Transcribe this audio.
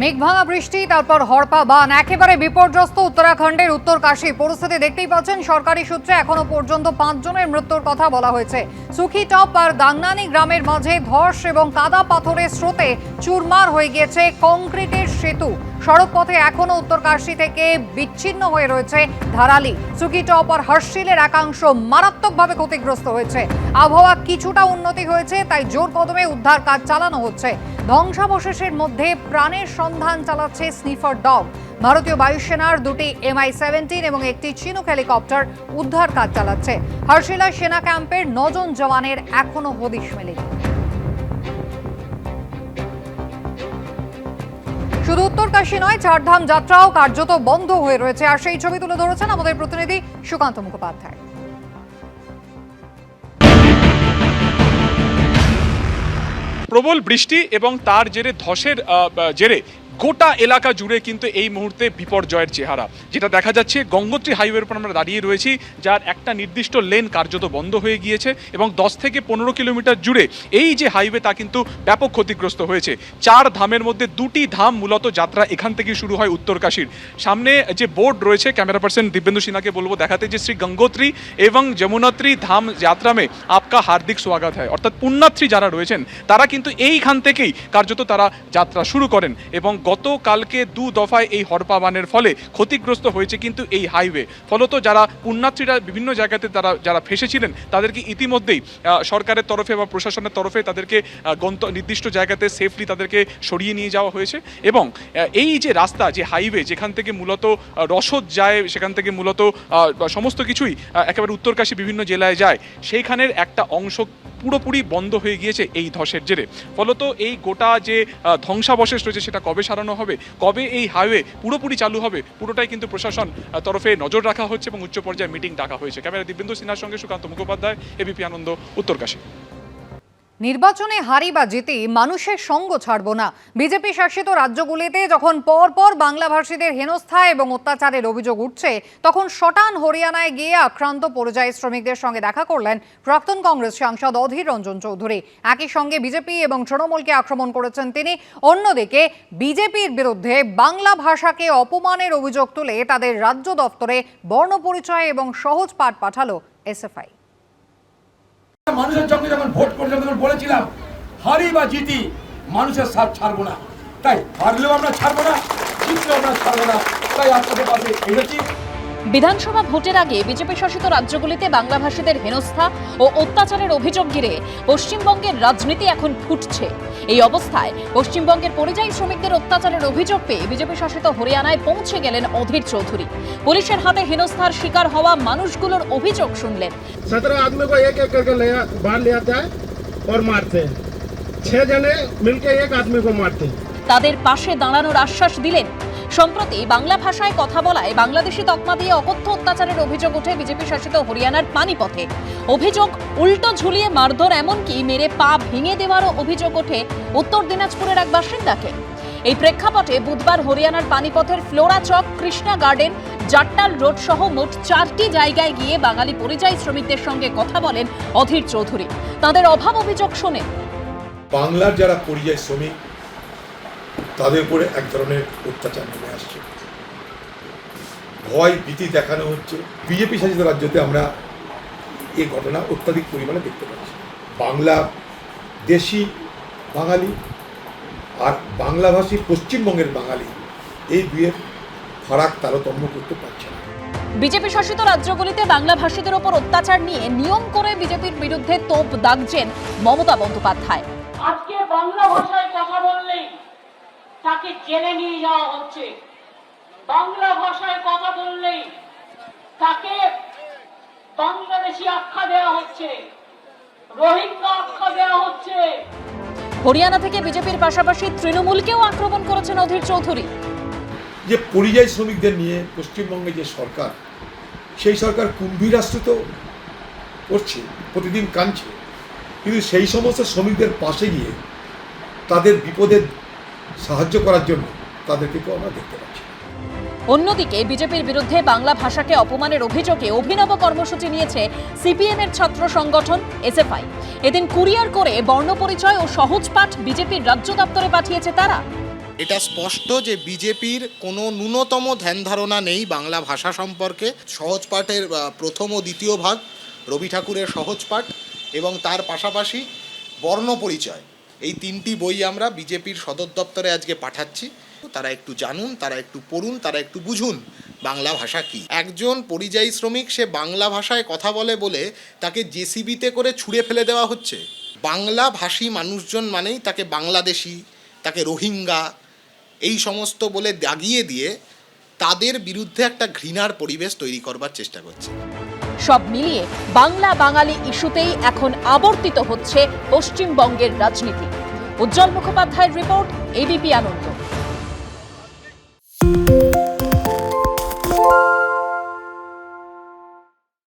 মেঘভাঙা বৃষ্টি, তারপর হরপা বান, একেবারে বিপর্যস্ত উত্তরাখণ্ডের উত্তর কাশী। পরিস্থিতি দেখতেই পাচ্ছেন সরকারি সূত্রে এখনও পর্যন্ত পাঁচজনের মৃত্যুর কথা বলা হয়েছে। সুখি টপ আর দাংনানি গ্রামের মাঝে ধস এবং কাদা পাথরের স্রোতে চুরমার হয়ে গিয়েছে কংক্রিটের সেতু। সড়কপথে এখনও উত্তরকাশী থেকে বিচ্ছিন্ন হয়ে রয়েছে ধারালি। সুকি টপ আর হর্ষিলের একাংশ মারাত্মকভাবে ক্ষতিগ্রস্ত হয়েছে। আবহাওয়া কিছুটা উন্নতি হয়েছে, তাই জোর কদমে উদ্ধার কাজ চালানো হচ্ছে। ধ্বংসাবশেষের মধ্যে প্রাণের সন্ধান চালাচ্ছে স্নিফার ডগ। ভারতীয় বায়ুসেনার দুটি এমআই সেভেন্টিন এবং একটি চিনুক হেলিকপ্টার উদ্ধার কাজ চালাচ্ছে। হর্ষিলা সেনা ক্যাম্পের নজন জওয়ানের এখনও হদিশ মেলেনি। শুধু উত্তরকাশী নয়, চারধাম যাত্রাও কার্যত বন্ধ হয়ে রয়েছে। আর সেই ছবি তুলে ধরেছেন আমাদের প্রতিনিধি সুকান্ত মুখোপাধ্যায়। প্রবল বৃষ্টি এবং তার জেরে ধসের জেরে গোটা এলাকা জুড়ে কিন্তু এই মুহূর্তে বিপর্যয়ের চেহারা। যেটা দেখা যাচ্ছে, গঙ্গোত্রী হাইওয়ের উপর আমরা দাঁড়িয়ে রয়েছি, যার একটা নির্দিষ্ট লেন কার্যত বন্ধ হয়ে গিয়েছে এবং দশ থেকে পনেরো কিলোমিটার জুড়ে এই যে হাইওয়ে তা কিন্তু ব্যাপক ক্ষতিগ্রস্ত হয়েছে। চার ধামের মধ্যে দুটি ধাম মূলত যাত্রা এখান থেকে শুরু হয় উত্তরকাশীর সামনে যে বোর্ড রয়েছে ক্যামেরা পার্সন দিব্যেন্দু সিনহাকে বলব দেখাতে, যে শ্রী গঙ্গোত্রী এবং যমুনাত্রী ধাম যাত্রা মে আপকা হার্দিক স্বাগত হয় অর্থাৎ পুণ্যাত্রী যারা রয়েছেন, তারা কিন্তু এইখান থেকেই কার্যত তারা যাত্রা শুরু করেন এবং গতকালকে দু দফায় এই হরপাবানের ফলে ক্ষতিগ্রস্ত হয়েছে কিন্তু এই হাইওয়ে। ফলত যারা পুণ্যাত্রীরা বিভিন্ন জায়গাতে তারা, যারা ফেসেছিলেন, তাদেরকে ইতিমধ্যেই সরকারের তরফে বা প্রশাসনের তরফে তাদেরকে গন্ত, নির্দিষ্ট জায়গাতে সেফলি তাদেরকে সরিয়ে নিয়ে যাওয়া হয়েছে এবং এই যে রাস্তা, যে হাইওয়ে যেখান থেকে মূলত রসদ যায়, সেখান থেকে মূলত সমস্ত কিছুই একেবারে উত্তরকাশী বিভিন্ন জেলায় যায়, সেইখানের একটা অংশ পুরোপুরি বন্ধ হয়ে গিয়েছে এই ধসের জেরে। ফলত এই গোটা যে ধ্বংসাবশেষ রয়েছে সেটা কবে সারানো হবে, কবে এই হাইওয়ে পুরোপুরি চালু হবে, পুরোটাই কিন্তু প্রশাসন তরফে নজর রাখা হচ্ছে এবং উচ্চ পর্যায়ে মিটিং ডাকা হয়েছে। ক্যামেরা দিব্যেন্দু সিনহার সঙ্গে সুকান্ত মুখোপাধ্যায় এবিপি আনন্দ, উত্তরকাশী। নির্বাচনে হারি বা জিতে মানুষের সঙ্গ ছাড়ব না। বিজেপি শাসিত রাজ্যগুলিতে যখন পর পর বাংলাভাষীদের হেনস্থা এবং অত্যাচারের অভিযোগ উঠছে, তখন শটান হরিয়ানায় গিয়ে আক্রান্ত পরিযায়ী শ্রমিকদের সঙ্গে দেখা করলেন প্রাক্তন কংগ্রেস সাংসদ অধীর রঞ্জন চৌধুরী। একই সঙ্গে বিজেপি এবং তৃণমূলকে আক্রমণ করেছেন তিনি। অন্যদিকে বিজেপির বিরুদ্ধে বাংলা ভাষাকে অপমানের অভিযোগ তুলে তাদের রাজ্য দপ্তরে বর্ণপরিচয় এবং সহজ পাঠ পাঠালো এসএফআই। মানুষের সঙ্গে যখন ভোট করে তখন বলেছিলাম, হারি বা জিতি, মানুষের সাথ ছাড়বো না। তাই হারলেও আমরা ছাড়বো না, জিতলেও আমরা ছাড়বো না। তাই আপনাদের পাশে এসেছি। বিধানসভা ভোটের আগে বিজেপি শাসিত রাজ্যগুলিতে বাংলাভাষীদের হেনস্থা ও অত্যাচারের অভিযোগ ঘিরে পশ্চিমবঙ্গের রাজনীতি এখন ফুটছে এই অবস্থায় পশ্চিমবঙ্গের পরিযায়ী শ্রমিকদের অত্যাচারের অভিযোগ পেয়ে বিজেপি শাসিত হরিয়ানায় পৌঁছে গেলেন অধীর চৌধুরী পুলিশের হাতে হেনস্থার শিকার হওয়া মানুষগুলোর অভিযোগ শুনলেন सत्रह आदमी को एक एक करके ले बाहर ले आता है और मारते हैं छह जने मिलके एक आदमी को मारते हैं তাদের পাশে দাঁড়ানোর আশ্বাস দিলেন সম্প্রতি বাংলা ভাষায় কথা বলায় বাংলাদেশি তকমা দিয়ে অকথ্য অত্যাচারের অভিযোগ ওঠে বিজেপি শাসিত হরিয়ানার পানিপথে। অভিযোগ উল্টো ঝুলিয়ে মারধর এমনকি মেরে পা ভেঙে দেওয়ারও অভিযোগ ওঠে উত্তর দিনাজপুরের এক বাসিন্দাকে। এই প্রেক্ষাপটে বুধবার হরিয়ানার পানিপথের Flora Chowk, Krishna garden, Jattal road সহ মোট চারটি জায়গায় গিয়ে বাঙালি পরিযায়ী শ্রমিকদের সঙ্গে কথা বলেন অধীর চৌধুরী। তাদের অভাব অভিযোগ শোনেন। বাংলার যারা পরিযায়ী শ্রমিক তাদের উপরে এক ধরনের অত্যাচার নেমে আসছে। ভয় ভীতি দেখানো হচ্ছে। বিজেপি শাসিত রাজ্যতে আমরা এ ঘটনা অত্যাধিক পরিমাণে দেখতে পাচ্ছি। বাংলা দেশি বাঙালি আর বাংলাভাষী পশ্চিমবঙ্গের বাঙালি এই দুয়ের ফারাক তারতম্য করতে পারছে না। বিজেপি শাসিত রাজ্যগুলিতে বাংলা ভাষীদের ওপর অত্যাচার নিয়ে নিয়ম করে বিজেপির বিরুদ্ধে তোপ দাগছেন মমতা বন্দ্যোপাধ্যায়। আজকে বাংলা ভাষায় তাকে জেলে নিয়ে যাওয়া হচ্ছে। বাংলা ভাষায় কথা বললেই তাকে বাংলাদেশি আখ্যা দেওয়া হচ্ছে। রোহিঙ্গা আখ্যা দেওয়া হচ্ছে। হরিয়ানা থেকে বিজেপির পাশাপাশি তৃণমূলকেও আক্রমণ করেছেন অধীর চৌধুরী। যে পরিযায়ী শ্রমিকদের নিয়ে পশ্চিমবঙ্গে যে সরকার সেই সরকার কুম্ভীরাশ্রিত করছে প্রতিদিন কাঁদছে। কিন্তু সেই সমস্ত শ্রমিকদের পাশে গিয়ে তাদের বিপদে সাহায্য করার জন্য তাদেরকে কেউ আমরা দেখতে পাচ্ছি। অন্যদিকে বিজেপির বিরুদ্ধে বাংলা ভাষাকে অপমানের অভিযোগে অভিনব কর্মসূচি নিয়েছে সিপিএম এর ছাত্র সংগঠন এসএফআই। এদিন কুরিয়ার করে বর্ণপরিচয় ও সহজ পাঠ বিজেপির রাজ্য দপ্তরে পাঠিয়েছে তারা। এটা স্পষ্ট যে বিজেপির কোনো ন্যূনতম ধ্যান ধারণা নেই বাংলা ভাষা সম্পর্কে। সহজ পাঠের প্রথম ও দ্বিতীয় ভাগ রবি ঠাকুরের সহজ পাঠ এবং তার পাশাপাশি বর্ণ পরিচয়। এই তিনটি বই আমরা বিজেপির সদর দপ্তরে আজকে পাঠাচ্ছি। তারা একটু জানুন, তারা একটু পড়ুন, তারা একটু বুঝুন বাংলা ভাষা কি। একজন পরিযায়ী শ্রমিক, সে বাংলা ভাষায় কথা বলে বলে তাকে জেসিবিতে করে ছুঁড়ে ফেলে দেওয়া হচ্ছে। বাংলা ভাষী মানুষজন মানেই তাকে বাংলাদেশি, তাকে রোহিঙ্গা, এই সমস্ত বলে দাগিয়ে দিয়ে তাদের বিরুদ্ধে একটা ঘৃণার পরিবেশ তৈরি করবার চেষ্টা করছে। সব মিলিয়ে বাংলা বাঙালি ইস্যুতেই এখন আবর্তিত হচ্ছে পশ্চিমবঙ্গের রাজনীতি। উজ্জ্বল মুখোপাধ্যায়ের রিপোর্ট এবিপি আনন্দ।